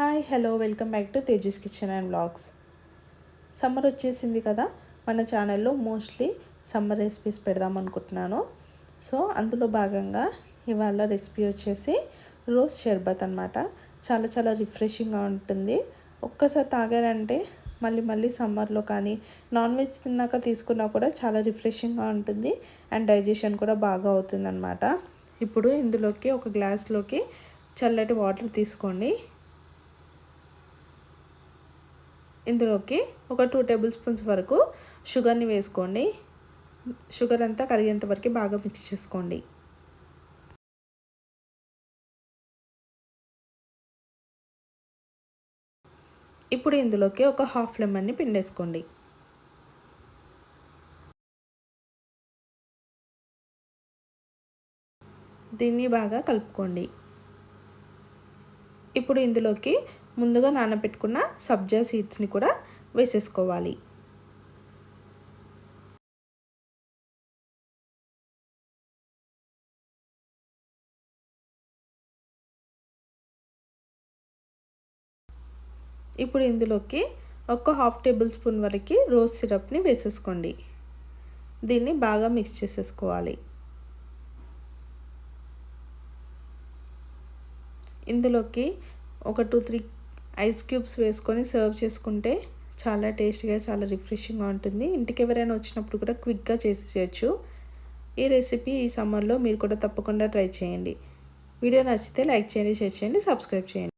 Hi hello welcome back to Teja's kitchen and blogs summer వచ్చేసింది కదా మన ఛానల్లో మోస్ట్లీ సమ్మర్ రెసిపీస్ పెడదాం అనుకుంటున్నాను. సో అందులో భాగంగా ఇవాళ రెసిపీ వచ్చేసి రోజ్ షర్బత్ అనమాట చాలా చాలా రిఫ్రెషింగ్గా ఉంటుంది. ఒక్కసారి తాగారంటే మళ్ళీ మళ్ళీ సమ్మర్లో కానీ నాన్ వెజ్ తిన్నాక తీసుకున్నా కూడా చాలా రిఫ్రెషింగ్గా ఉంటుంది అండ్ డైజెషన్ కూడా బాగా అవుతుందన్నమాట. ఇప్పుడు ఇందులోకి ఒక గ్లాస్లోకి చల్లటి వాటర్ తీసుకోండి. ఇందులోకి ఒక టూ టేబుల్ స్పూన్స్ వరకు షుగర్ని వేసుకోండి. షుగర్ అంతా కరిగేంత వరకు బాగా మిక్స్ చేసుకోండి. ఇప్పుడు ఇందులోకి ఒక హాఫ్ లెమన్ని పిండేసుకోండి. దీన్ని బాగా కలుపుకోండి. ఇప్పుడు ఇందులోకి ముందుగా నానబెట్టుకున్న సబ్జా సీడ్స్ని కూడా వేసేసుకోవాలి. ఇప్పుడు ఇందులోకి ఒక హాఫ్ టేబుల్ స్పూన్ వరకు రోజ్ సిరప్ని వేసేసుకోండి. దీన్ని బాగా మిక్స్ చేసేసుకోవాలి. ఇందులోకి ఒక టూ త్రీ ఐస్ క్యూబ్స్ వేసుకొని సర్వ్ చేసుకుంటే చాలా టేస్టీగా చాలా రిఫ్రెషింగ్గా ఉంటుంది. ఇంటికి ఎవరైనా వచ్చినప్పుడు కూడా క్విక్గా చేసేయచ్చు ఈ రెసిపీ ఈ సమ్మర్లో మీరు కూడా తప్పకుండా ట్రై చేయండి. వీడియో నచ్చితే లైక్ చేయండి షేర్ చేయండి సబ్స్క్రైబ్ చేయండి.